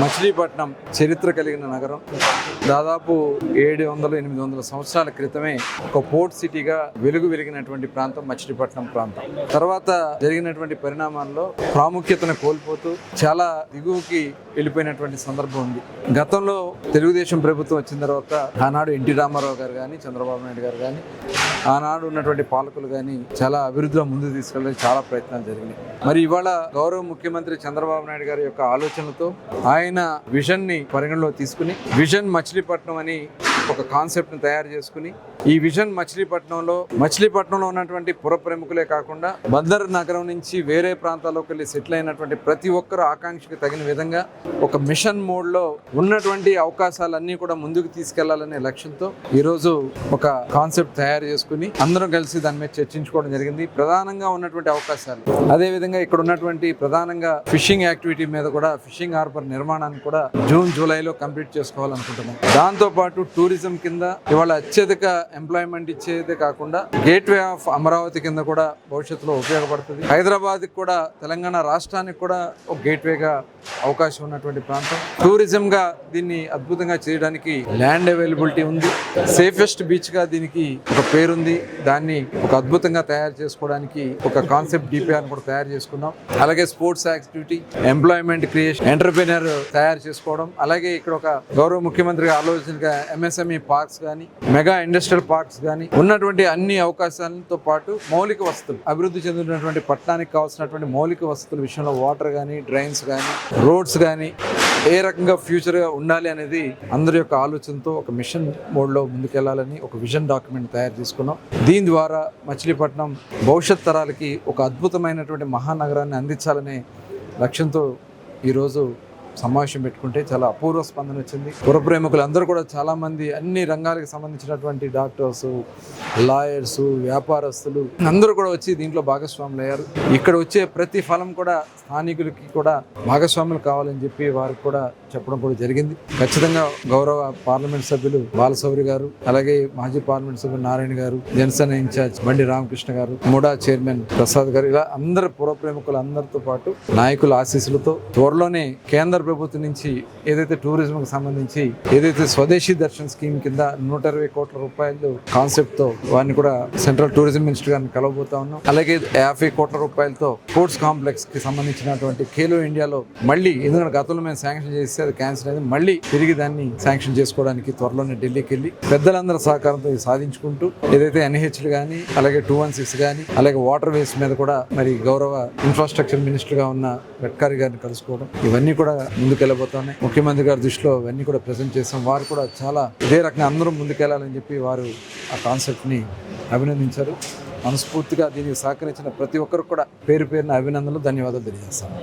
మచిలీపట్నం చరిత్ర కలిగిన నగరం. దాదాపు ఏడు వందల ఎనిమిది వందల సంవత్సరాల క్రితమే ఒక పోర్ట్ సిటీగా వెలుగు వెలిగినటువంటి ప్రాంతం మచిలీపట్నం ప్రాంతం. తర్వాత జరిగినటువంటి పరిణామాల్లో ప్రాముఖ్యతను కోల్పోతూ చాలా దిగువకి వెళ్ళిపోయినటువంటి సందర్భం ఉంది. గతంలో తెలుగుదేశం ప్రభుత్వం వచ్చిన తర్వాత ఆనాడు ఎన్టీ రామారావు గారు కానీ చంద్రబాబు నాయుడు గారు కానీ ఆనాడు ఉన్నటువంటి పాలకులు కానీ చాలా అభివృద్ధిలో ముందుకు తీసుకెళ్ళడానికి చాలా ప్రయత్నాలు జరిగినాయి. మరి ఇవాళ గౌరవ ముఖ్యమంత్రి చంద్రబాబు నాయుడు గారి యొక్క ఆలోచనలతో ఆయన విజన్ని పరిగణలో తీసుకుని విజన్ మచిలీపట్నం అని ఒక కాన్సెప్ట్ని తయారు చేసుకుని ఈ విజన్ మచిలీపట్నంలో మచిలీపట్నంలో ఉన్నటువంటి పుర ప్రముఖులే కాకుండా బందర్ నగరం నుంచి వేరే ప్రాంతాల్లోకి వెళ్ళి సెటిల్ అయినటువంటి ప్రతి ఒక్కరు ఆకాంక్షకు తగిన విధంగా ఒక మిషన్ మోడ్లో ఉన్నటువంటి అవకాశాలన్నీ కూడా ముందుకు తీసుకెళ్ళాలనే లక్ష్యంతో ఈరోజు ఒక కాన్సెప్ట్ తయారు చేసుకుని అందరం కలిసి దాని మీద చర్చించుకోవడం జరిగింది. ప్రధానంగా ఉన్నటువంటి అవకాశాలు. అదే విధంగా ఇక్కడ ఉన్నటువంటి ప్రధానంగా ఫిషింగ్ యాక్టివిటీ మీద కూడా ఫిషింగ్ హార్బర్ నిర్మాణాన్ని కూడా జూన్ జూలైలో కంప్లీట్ చేసుకోవాలనుకుంటున్నాం. దాంతో పాటు టూరిజం కింద ఇవాళ అత్యధిక ఎంప్లాయ్మెంట్ ఇచ్చేదే కాకుండా గేట్వే ఆఫ్ అమరావతి కింద కూడా భవిష్యత్తులో ఉపయోగపడుతుంది. హైదరాబాద్ కూడా తెలంగాణ రాష్ట్రానికి కూడా ఒక గేట్వేగా అవకాశం ఉన్నటువంటి ప్రాంతం. టూరిజం గా దీన్ని అద్భుతంగా చేయడానికి ల్యాండ్ అవైలబిలిటీ ఉంది. సేఫెస్ట్ బీచ్గా దీనికి ఒక పేరుంది. దాన్ని ఒక అద్భుతంగా తయారు చేసుకోవడానికి ఒక కాన్సెప్ట్ డిపిఆర్ కూడా తయారు చేసుకున్నాం. అలాగే sports activity employment creation entrepreneur తయారు చేసుకోవడం. అలాగే ఇక్కడ ఒక గౌరవ ముఖ్యమంత్రి ఆలోచనగా మీ పార్క్స్ కానీ మెగా ఇండస్ట్రియల్ పార్క్స్ కానీ ఉన్నటువంటి అన్ని అవకాశాలతో పాటు మౌలిక వసతులు అభివృద్ధి చెందినటువంటి పట్టణానికి కావాల్సినటువంటి మౌలిక వసతుల విషయంలో వాటర్ కానీ డ్రైన్స్ కానీ రోడ్స్ కానీ ఏ రకంగా ఫ్యూచర్గా ఉండాలి అనేది అందరి యొక్క ఆలోచనతో ఒక మిషన్ మోడ్లో ముందుకెళ్ళాలని ఒక విజన్ డాక్యుమెంట్ తయారు చేసుకున్నాం. దీని ద్వారా మచిలీపట్నం భవిష్యత్ తరాలకి ఒక అద్భుతమైనటువంటి మహానగరాన్ని అందించాలనే లక్ష్యంతో ఈరోజు సమావేశం పెట్టుకుంటే చాలా అపూర్వ స్పందన వచ్చింది. పురప్రేమికులు అందరూ కూడా చాలామంది అన్ని రంగాలకు సంబంధించినటువంటి డాక్టర్స్ లాయర్స్ వ్యాపారస్తులు అందరూ కూడా వచ్చి దీంట్లో భాగస్వాములు అయ్యారు. ఇక్కడ వచ్చే ప్రతి ఫలం కూడా స్థానికులకి కూడా భాగస్వాములు కావాలని చెప్పి వారికి కూడా చెప్పడం కూడా జరిగింది. ఖచ్చితంగా గౌరవ పార్లమెంట్ సభ్యులు బాలసౌరి గారు అలాగే మాజీ పార్లమెంట్ సభ్యులు నారాయణ గారు జనసేన ఇన్ఛార్జ్ బండి రామకృష్ణ గారు ముడా చైర్మన్ ప్రసాద్ గారు ఇలా అందరు పురప్రేమికులు అందరితో పాటు నాయకుల ఆశీస్సులతో త్వరలోనే కేంద్ర ప్రభుత్వం నుంచి ఏదైతే టూరిజంకి సంబంధించి ఏదైతే స్వదేశీ దర్శన్ స్కీమ్ కింద నూట ఇరవై కోట్ల రూపాయలు కాన్సెప్ట్తో వారిని కూడా సెంట్రల్ టూరిజం మినిస్టర్ గారిని కలవబోతా ఉన్నాం. అలాగే యాభై కోట్ల రూపాయలతో స్పోర్ట్స్ కాంప్లెక్స్కి సంబంధించినటువంటి ఖేలో ఇండియాలో మళ్ళీ ఎందుకంటే గతంలో మేము శాంక్షన్ చేస్తే అది క్యాన్సిల్ అయింది. మళ్ళీ తిరిగి దాన్ని శాంక్షన్ చేసుకోవడానికి త్వరలోనే ఢిల్లీకి వెళ్ళి పెద్దలందరి సహకారంతో ఇది సాధించుకుంటూ ఏదైతే ఎన్హెచ్లు కానీ అలాగే టూ వన్ సిక్స్ కానీ అలాగే వాటర్ వేస్ మీద కూడా మరి గౌరవ ఇన్ఫ్రాస్ట్రక్చర్ మినిస్టర్గా ఉన్న గడ్కరీ గారిని కలుసుకోవడం ఇవన్నీ కూడా ముందుకెళ్ళబోతున్నాయి ముఖ్యమంత్రి గారి దృష్టిలో ఇవన్నీ కూడా ప్రజెంట్ చేస్తాం వారు కూడా చాలా ఇదే రకంగా అందరం ముందుకెళ్ళాలని చెప్పి వారు ఆ కాన్సెప్ట్ని అభినందించారు. మనస్ఫూర్తిగా దీనికి సహకరించిన ప్రతి ఒక్కరు కూడా పేరు పేరున అభినందనలు ధన్యవాదాలు తెలియజేస్తాను.